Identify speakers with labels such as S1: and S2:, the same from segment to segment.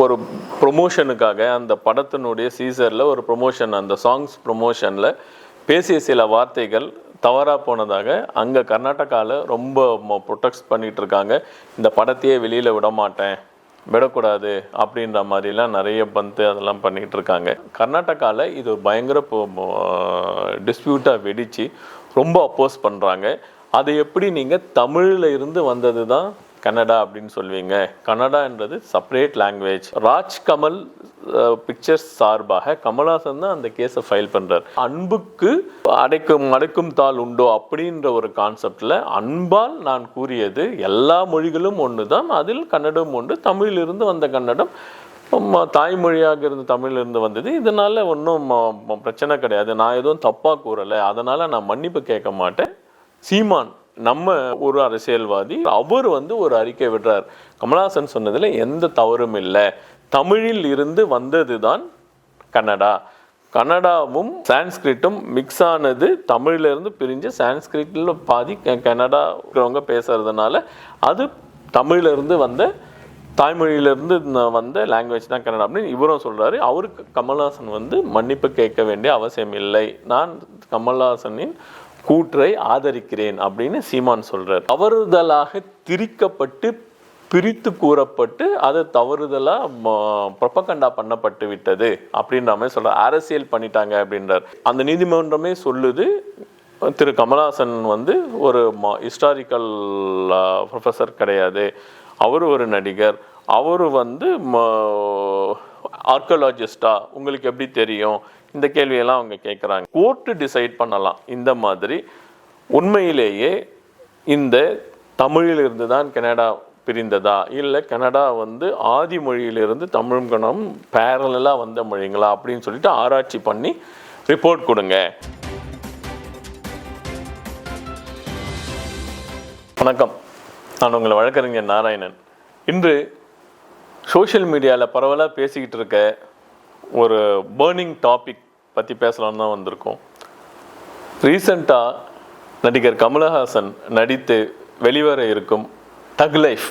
S1: ஒரு ப்ரொமோஷனுக்காக அந்த படத்தினுடைய சீசரில் ஒரு ப்ரொமோஷன் அந்த சாங்ஸ் ப்ரொமோஷனில் பேசிய சில வார்த்தைகள் தவறாக போனதாக அங்கே கர்நாடகாவில் ரொம்ப ப்ரொடெக்ட் பண்ணிகிட்டு இருக்காங்க. இந்த படத்தையே வெளியில் விட மாட்டேன் விடக்கூடாது அப்படின்ற மாதிரிலாம் நிறைய பந்து அதெல்லாம் பண்ணிகிட்டு இருக்காங்க. கர்நாடகாவில் இது ஒரு பயங்கர டிஸ்பியூட்டாக வெடித்து ரொம்ப அப்போஸ் பண்ணுறாங்க அதை எப்படி நீங்கள் தமிழில் இருந்து வந்தது தான் கன்னடா அப்படின்னு சொல்வீங்க. கன்னடான்றது separate language Raj Kamal pictures சார்பாக கமல்ஹாசன் தான் அந்த கேஸை ஃபைல் பண்ணுறார் அன்புக்கு அடைக்கும் அடைக்கும் தாள் உண்டோ அப்படின்ற ஒரு கான்செப்டில் அன்பால் நான் கூறியது எல்லா மொழிகளும் ஒன்று தான் அதில் கன்னடம் ஒன்று தமிழிலிருந்து வந்த கன்னடம் தாய்மொழியாக இருந்த தமிழ்லேருந்து வந்தது. இதனால் ஒன்றும் பிரச்சனை கிடையாது. நான் எதுவும் தப்பாக கூறலை. அதனால் நான் மன்னிப்பு கேட்க மாட்டேன். சீமான் நம்ம ஒரு அரசியல்வாதி அவர் வந்து ஒரு அறிக்கை விடுறார். கமலஹாசன் சொன்னதில் எந்த தவறும் இல்லை. தமிழில் இருந்து வந்தது தான் கன்னடா. கன்னடாவும் சான்ஸ்கிரிட்டும் மிக்ஸ் ஆனது தமிழிலிருந்து பிரிஞ்சு சான்ஸ்கிரிட்டில் பாதி க- கன்னடா இருக்கிறவங்க பேசுகிறதுனால அது தமிழ்ல இருந்து வந்த தாய்மொழியிலிருந்து வந்த லாங்குவேஜ் தான் கன்னடா அப்படின்னு இவரும் சொல்கிறாரு அவருக்கு கமல்ஹாசன் வந்து மன்னிப்பு கேட்க வேண்டிய அவசியம் இல்லை. நான் கமல்ஹாசனின் கூற்றை ஆதரிக்கிறேன் அப்படின்னு சீமான் சொல்றார். தவறுதலாக திரிக்கப்பட்டு பிரித்து கூறப்பட்டு அது தவறுதலாக ப்ரொபகண்டா பண்ணப்பட்டு விட்டது அப்படின்ற மாதிரி சொல்கிறார் அரசியல் பண்ணிட்டாங்க அப்படின்றார். அந்த நீதிமன்றமே சொல்லுது திரு கமலஹாசன் வந்து ஒரு ஹிஸ்டாரிக்கல் ப்ரொஃபஸர் கிடையாது. அவர் ஒரு நடிகர். அவர் வந்து ஆர்கியலாஜிஸ்டா உங்களுக்கு எப்படி தெரியும்? இந்த கேள்வியெல்லாம் அவங்க கேட்குறாங்க கோர்ட்டு டிசைட் பண்ணலாம். இந்த மாதிரி உண்மையிலேயே இந்த தமிழிலிருந்து தான் கனடா பிரிந்ததா? இல்லை கனடா வந்து ஆதி மொழியிலிருந்து தமிழும் கணம் பேரலாக வந்த மொழிங்களா? அப்படின்னு சொல்லிட்டு ஆராய்ச்சி பண்ணி ரிப்போர்ட் கொடுங்க. வணக்கம். நான் உங்களை வழக்கறிஞர் நாராயணன். இன்று சோஷியல் மீடியாவில் பரவலாக பேசிக்கிட்டு இருக்க ஒரு பேர்னிங் டாபிக் பற்றி பேசலாம்னு தான் வந்திருக்கோம். ரீசண்டாக நடிகர் கமலஹாசன் நடித்து வெளிவர இருக்கும் டக் லைஃப்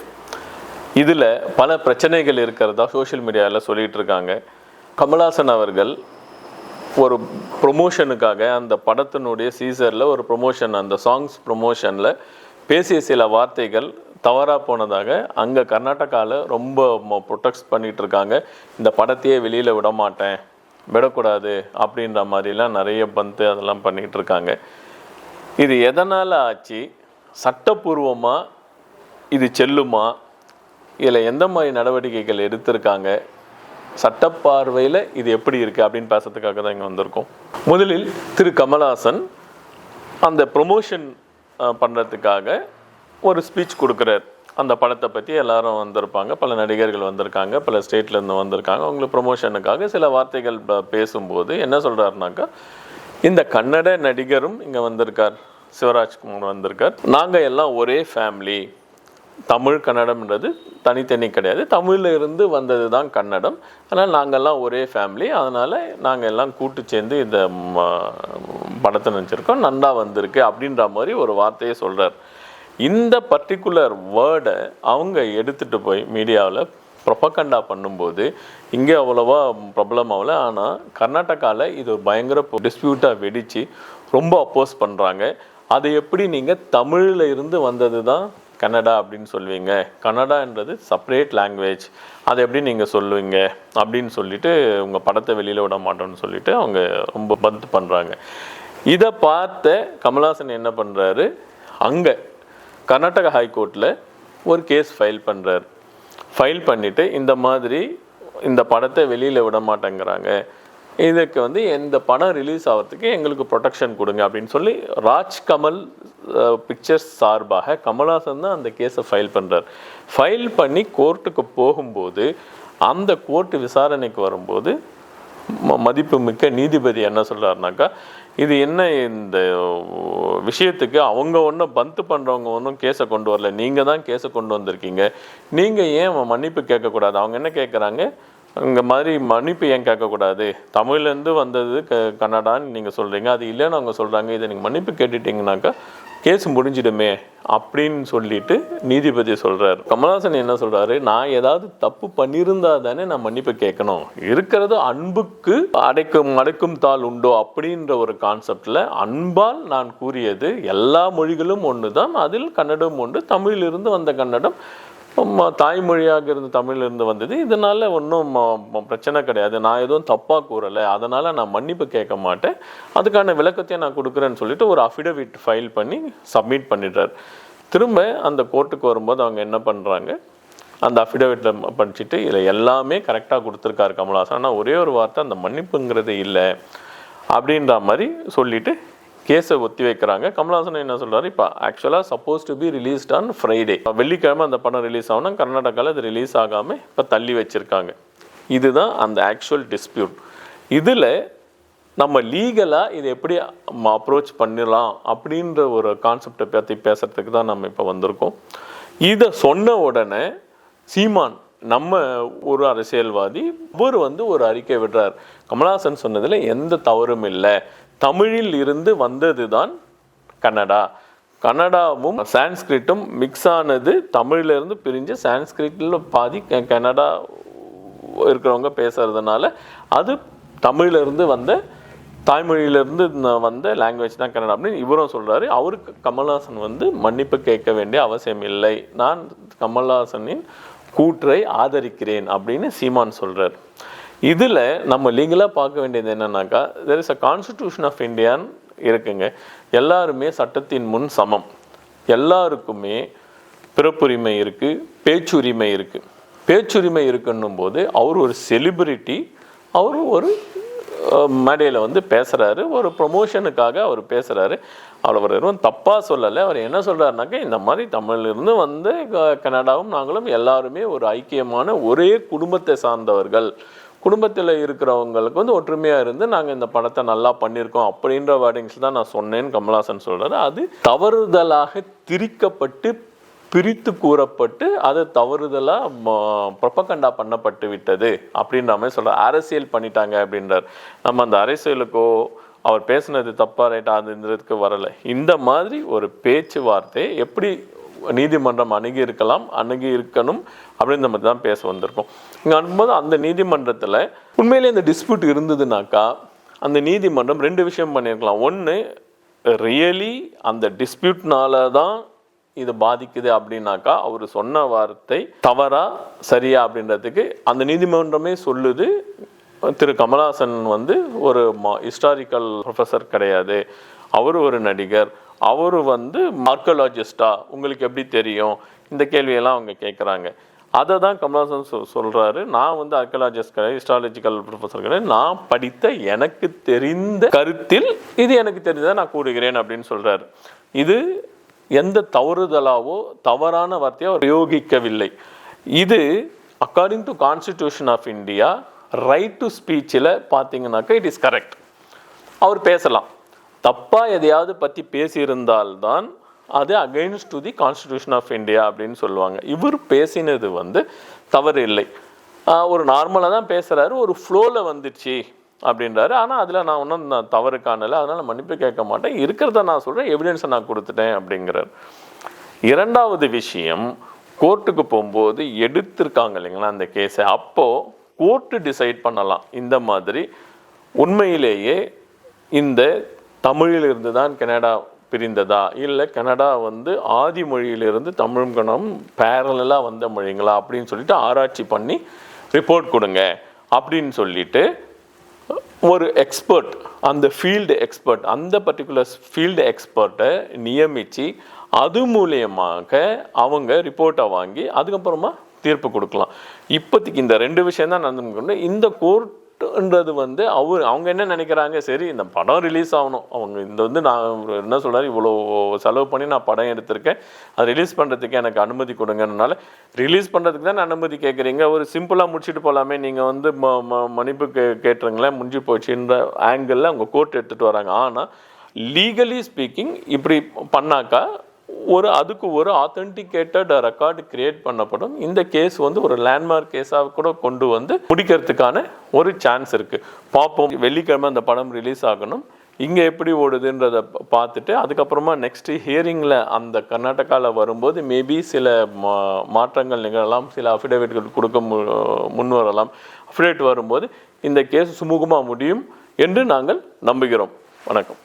S1: இதில் பல பிரச்சனைகள் இருக்கிறதா சோஷியல் மீடியாவில் சொல்லிகிட்டு இருக்காங்க. கமலஹாசன் அவர்கள் ஒரு ப்ரொமோஷனுக்காக அந்த படத்தினுடைய சீசரில் ஒரு ப்ரொமோஷன் அந்த சாங்ஸ் ப்ரொமோஷனில் பேசிய சில வார்த்தைகள் தவறாக போனதாக அங்கே கர்நாடகாவில் ரொம்ப ப்ரொடெக்ட் பண்ணிகிட்ருக்காங்க இந்த படத்தையே வெளியில் விட மாட்டேன் விடக்கூடாது அப்படின்ற மாதிரிலாம் நிறைய பந்து அதெல்லாம் பண்ணிக்கிட்டு இருக்காங்க. இது எதனால் ஆச்சு? சட்டப்பூர்வமாக இது செல்லுமா? இதில் எந்த மாதிரி நடவடிக்கைகள் எடுத்திருக்காங்க? சட்டப்பார்வையில் இது எப்படி இருக்குது அப்படின்னு பேசுறதுக்காக தான் இங்கே வந்திருக்கோம். முதலில் திரு கமல்ஹாசன் அந்த ப்ரொமோஷன் பண்ணுறதுக்காக ஒரு ஸ்பீச் கொடுக்குறார். அந்த படத்தை பற்றி எல்லாரும் வந்திருப்பாங்க. பல நடிகர்கள் வந்திருக்காங்க. பல ஸ்டேட்லேருந்து வந்திருக்காங்க. அவங்களுக்கு ப்ரொமோஷனுக்காக சில வார்த்தைகள் பேசும்போது என்ன சொல்கிறாருனாக்கா இந்த கன்னட நடிகரும் இங்கே வந்திருக்கார். சிவராஜ்குமார் வந்திருக்கார். நாங்கள் எல்லாம் ஒரே ஃபேமிலி தமிழ் கன்னடம்ன்றது தனித்தனி கிடையாது. தமிழ்ல இருந்து வந்தது தான் கன்னடம். ஆனால் நாங்கள்லாம் ஒரே ஃபேமிலி அதனால் நாங்கள் எல்லாம் கூட்டு சேர்ந்து இந்த ம, படத்தை நினச்சிருக்கோம் நன்னா வந்திருக்கு அப்படின்ற மாதிரி ஒரு வார்த்தையை சொல்கிறார் இந்த பர்டிகுலர் வேர்டை அவங்க எடுத்துகிட்டு போய் மீடியாவில் ப்ரொபகண்டா பண்ணும்போது இங்கே அவ்வளோவா ப்ராப்ளம் ஆகல. ஆனால் கர்நாடகாவில் இது ஒரு பயங்கர டிஸ்பியூட்டாக வெடித்து ரொம்ப அப்போஸ் பண்ணுறாங்க அதை எப்படி நீங்கள் தமிழில் இருந்து வந்தது தான் கன்னடா அப்படின்னு சொல்லுவீங்க கன்னடான்றது செப்பரேட் லாங்குவேஜ் அதை எப்படி நீங்கள் சொல்லுவீங்க? அப்படின்னு சொல்லிட்டு உங்கள் படத்தை வெளியில் விட மாட்டோம்னு சொல்லிட்டு அவங்க ரொம்ப பந்து பண்ணுறாங்க இதை பார்த்த கமல்ஹாசன் என்ன பண்ணுறாரு அங்கே கர்நாடகா ஹைகோர்ட்டில் ஒரு கேஸ் ஃபைல் பண்ணுறாரு ஃபைல் பண்ணிவிட்டு இந்த மாதிரி இந்த படத்தை வெளியில் விட மாட்டேங்கிறாங்க. இதுக்கு வந்து இந்த படம் ரிலீஸ் ஆகிறதுக்கு எங்களுக்கு ப்ரொடெக்ஷன் கொடுங்க அப்படின்னு சொல்லி ராஜ் கமல் பிக்சர்ஸ் சார்பாக கமல்ஹாசன் தான் அந்த கேஸை ஃபைல் பண்ணுறார் ஃபைல் பண்ணி கோர்ட்டுக்கு போகும்போது அந்த கோர்ட்டு விசாரணைக்கு வரும்போது ம- மதிப்புமிக்க நீதிபதி என்ன சொல்கிறாருனாக்கா இது என்ன இந்த விஷயத்துக்கு அவங்க ஒன்றும் பந்து பண்ணுறவங்க ஒன்றும் கேஸை கொண்டு வரல. நீங்கள் தான் கேஸை கொண்டு வந்திருக்கீங்க. நீங்கள் ஏன் மன்னிப்பு கேட்கக்கூடாது? அவங்க என்ன கேட்குறாங்க? இந்த மாதிரி மன்னிப்பு ஏன் கேட்கக்கூடாது? தமிழ்லேருந்து வந்தது க கன்னடான்னு நீங்கள் சொல்கிறீங்க அது இல்லைன்னு அவங்க சொல்கிறாங்க இதை நீங்கள் மன்னிப்பு கேட்டுட்டிங்கனாக்கா கேஸ் முடிஞ்சிடுமே அப்படின்னு சொல்லிட்டு நீதிபதி சொல்கிறார் கமல்ஹாசன் என்ன சொல்கிறாரு நான் ஏதாவது தப்பு பண்ணியிருந்தா தானே நான் மன்னிப்பு கேட்கணும். இருக்கிறது அன்புக்கு அடைக்கும் அடைக்கும் தாள் உண்டோ அப்படின்ற ஒரு கான்செப்டில் அன்பால் நான் கூறியது எல்லா மொழிகளும் ஒன்று தான் அதில் கன்னடம் உண்டு தமிழிலிருந்து வந்த கன்னடம். தாய்மொழியாக இருந்து தமிழிலிருந்து வந்தது. இதனால் ஒன்றும் பிரச்சனை கிடையாது. நான் எதுவும் தப்பாக கூறலை. அதனால் நான் மன்னிப்பு கேட்க மாட்டேன். அதுக்கான விளக்கத்தையும் நான் கொடுக்குறேன்னு சொல்லிட்டு ஒரு அஃபிடவிட் ஃபைல் பண்ணி சப்மிட் பண்ணிடுறார். திரும்ப அந்த கோர்ட்டுக்கு வரும்போது அவங்க என்ன பண்ணுறாங்க அந்த அஃபிடவிட்டில் படிச்சுட்டு இதில் எல்லாமே கரெக்டாக கொடுத்துருக்காரு கமல்ஹாசன். ஆனால் ஒரே ஒரு வார்த்தை அந்த மன்னிப்புங்கிறது இல்லை. அப்படின்ற மாதிரி சொல்லிட்டு கேஸை ஒத்தி வைக்கிறாங்க. கமல்ஹாசன் என்ன சொல்கிறாரு இப்போ ஆக்சுவலாக suppose to be released on Friday வெள்ளிக்கிழமை அந்த படம் ரிலீஸ் ஆகணும். கர்நாடகாவில் அது ரிலீஸ் ஆகாமல் இப்போ தள்ளி வச்சுருக்காங்க. இதுதான் அந்த ஆக்சுவல் டிஸ்பியூட் இதில் நம்ம லீகலாக இதை எப்படி அப்ரோச் பண்ணிடலாம் அப்படின்ற ஒரு கான்செப்டை பற்றி பேசுறதுக்கு தான் நம்ம இப்போ வந்திருக்கோம். இதை சொன்ன உடனே சீமான் நம்ம ஒரு அரசியல்வாதி அவர் வந்து ஒரு அறிக்கை விடுறார். கமல்ஹாசன் சொன்னதில் எந்த தவறும் இல்லை. தமிழில் இருந்து வந்தது தான் கன்னடா. கன்னடாவும் சான்ஸ்கிரிட்டும் மிக்ஸ் ஆனது தமிழிலிருந்து பிரிஞ்சு சான்ஸ்கிரிட்டில் பாதி கனடா கன்னடா இருக்கிறவங்க பேசுகிறதுனால அது தமிழ்ல இருந்து வந்த தாய்மொழியிலிருந்து வந்த லாங்குவேஜ் தான் கன்னடா அப்படின்னு இவரும் சொல்கிறாரு அவருக்கு கமல்ஹாசன் வந்து மன்னிப்பு கேட்க வேண்டிய அவசியம் இல்லை. நான் கமல்ஹாசனின் கூற்றை ஆதரிக்கிறேன் அப்படின்னு சீமான் சொல்கிறார் இதில் நம்ம லீங்கலாக பார்க்க வேண்டியது என்னன்னாக்கா there is a constitution of இந்தியான்னு இருக்குங்க. எல்லாருமே சட்டத்தின் முன் சமம். எல்லாருக்குமே பிறப்புரிமை இருக்குது பேச்சுரிமை இருக்குது பேச்சுரிமை இருக்குன்னும் போது அவர் ஒரு செலிபிரிட்டி அவர் ஒரு மேடையில் வந்து பேசுகிறாரு ஒரு ப்ரொமோஷனுக்காக அவர் பேசுகிறாரு அவர் எதுவும் தப்பாக சொல்லலை அவர் என்ன சொல்கிறாருனாக்கா இந்த மாதிரி தமிழிலிருந்து வந்து க- கனடாவும் நாங்களும் எல்லாருமே ஒரு ஐக்கியமான ஒரே குடும்பத்தை சார்ந்தவர்கள். குடும்பத்தில் இருக்கிறவங்களுக்கு வந்து ஒற்றுமையாக இருந்து நாங்கள் இந்த படத்தை நல்லா பண்ணியிருக்கோம் அப்படின்ற வேர்டிங்ஸ் தான் நான் சொன்னேன்னு கமலாசன் சொல்கிறாரு அது தவறுதலாக திரிக்கப்பட்டு பிரித்து கூறப்பட்டு அது தவறுதலாக ப்ரொப்பகண்டா பண்ணப்பட்டு விட்டது அப்படின்ற மாதிரி சொல்கிறார் அரசியல் பண்ணிட்டாங்க அப்படின்றார். நம்ம அந்த அரசியலுக்கோ அவர் பேசுனது தப்பாக ரைட்டா அதுன்றதுக்கு வரலை. இந்த மாதிரி ஒரு பேச்சுவார்த்தை எப்படி நீதிமன்றம் அணுகி இருக்கலாம் அணுகி இருக்கணும் அப்படின்ற மாதிரி தான் பேச வந்திருக்கோம். இங்கே அனுப்பும்போது அந்த நீதிமன்றத்தில் உண்மையிலே இந்த டிஸ்பியூட் இருந்ததுனாக்கா அந்த நீதிமன்றம் ரெண்டு விஷயம் பண்ணியிருக்கலாம். ஒன்று ரியலி அந்த டிஸ்பியூட்னால தான் இது பாதிக்குது அப்படின்னாக்கா அவர் சொன்ன வார்த்தை தவறா சரியா அப்படின்றதுக்கு அந்த நீதிமன்றமே சொல்லுது. திரு கமலாசன் வந்து ஒரு ஹிஸ்டாரிக்கல் ப்ரொஃபஸர் கிடையாது. அவர் ஒரு நடிகர். அவர் வந்து மார்க்கலாஜிஸ்டா? உங்களுக்கு எப்படி தெரியும்? இந்த கேள்வியெல்லாம் அவங்க கேட்குறாங்க அதை தான் கமல்ஹாசன் சொ சொல்கிறாரு நான் வந்து ஆர்கியலாஜிஸ்ட் கிடையாது ஹிஸ்டாலஜிக்கல் ப்ரொஃபஸர் கிடையாது. நான் படித்த எனக்கு தெரிந்த கருத்தில் இது எனக்கு தெரிஞ்சதை நான் கூறுகிறேன் அப்படின்னு சொல்கிறாரு இது எந்த தவறுதலாவோ தவறான வார்த்தையோ பிரயோகிக்கவில்லை. இது according to constitution of India right to ஸ்பீச்சில் பார்த்தீங்கன்னாக்கா இட் இஸ் கரெக்ட் அவர் பேசலாம். தப்பாக எதையாவது பற்றி பேசியிருந்தால்தான் அது against to the constitution of India அப்படின்னு சொல்லுவாங்க. இவர் பேசினது வந்து தவறு இல்லை. ஒரு நார்மலாக தான் பேசுகிறாரு ஒரு ஃப்ளோவில் வந்துச்சு அப்படின்றாரு. ஆனால் அதில் நான் ஒன்றும் நான் தவறு காணலை. அதனால் மன்னிப்பு கேட்க மாட்டேன். இருக்கிறத நான் சொல்கிறேன் எவிடன்ஸை நான் கொடுத்துட்டேன் அப்படிங்கிறார். இரண்டாவது விஷயம் கோர்ட்டுக்கு போகும்போது எடுத்திருக்காங்க இல்லைங்களா அந்த கேஸை அப்போது கோர்ட்டு டிசைட் பண்ணலாம். இந்த மாதிரி உண்மையிலேயே இந்த தமிழிலிருந்து தான் கனடா பிரிந்ததா? இல்லை கனடா வந்து ஆதி மொழியிலிருந்து தமிழும் கணம் பேரலாக வந்த மொழிங்களா? அப்படின்னு சொல்லிட்டு ஆராய்ச்சி பண்ணி ரிப்போர்ட் கொடுங்க. அப்படின்னு சொல்லிட்டு ஒரு எக்ஸ்பர்ட் அந்த ஃபீல்டு எக்ஸ்பர்ட் அந்த பர்டிகுலர் ஃபீல்டு எக்ஸ்பர்ட்டை நியமித்து அது மூலியமாக அவங்க ரிப்போர்ட்டை வாங்கி அதுக்கப்புறமா தீர்ப்பு கொடுக்கலாம். இப்போதைக்கு இந்த ரெண்டு விஷயம் தான் நடந்து இந்த கோர்ட்டுன்றது வந்து அவர் அவங்க என்ன நினைக்கிறாங்க சரி இந்த படம் ரிலீஸ் ஆகணும். அவங்க இந்த வந்து நான் என்ன சொல்கிறார் இவ்வளோ செலவு பண்ணி நான் படம் எடுத்திருக்கேன். அது ரிலீஸ் பண்ணுறதுக்கு எனக்கு அனுமதி கொடுங்கனால ரிலீஸ் பண்ணுறதுக்கு தான் அனுமதி கேட்குறீங்க. ஒரு சிம்பிளாக முடிச்சுட்டு போகலாமே நீங்கள் வந்து ம ம- மன்னிப்பு கே கேட்டுருங்களேன். முடிஞ்சு போச்சுன்ற ஆங்கிளில் அவங்க கோர்ட் எடுத்துகிட்டு வராங்க. ஆனால் லீகலி ஸ்பீக்கிங் இப்படி பண்ணாக்கா ஒரு அதுக்கு ஒரு ஆத்தென்டிகேட்டட் ரெக்கார்டு கிரியேட் பண்ணப்படும். இந்த கேஸ் வந்து ஒரு லேண்ட்மார்க் கேஸாக கூட கொண்டு வந்து முடிக்கிறதுக்கான ஒரு சான்ஸ் இருக்குது பார்ப்போம். வெள்ளிக்கிழமை அந்த படம் ரிலீஸ் ஆகணும். இங்கே எப்படி ஓடுதுன்றதை பார்த்துட்டு அதுக்கப்புறமா நெக்ஸ்ட் ஹியரிங்கில் அந்த கர்நாடகாவில் வரும்போது மேபி சில மா மாற்றங்கள் நிகழலாம். சில அஃபிடேவிட்கள் கொடுக்க மு முன் வரலாம். அஃபிடேவிட் வரும்போது இந்த கேஸ் சுமூகமாக முடியும் என்று நாங்கள் நம்புகிறோம். வணக்கம்.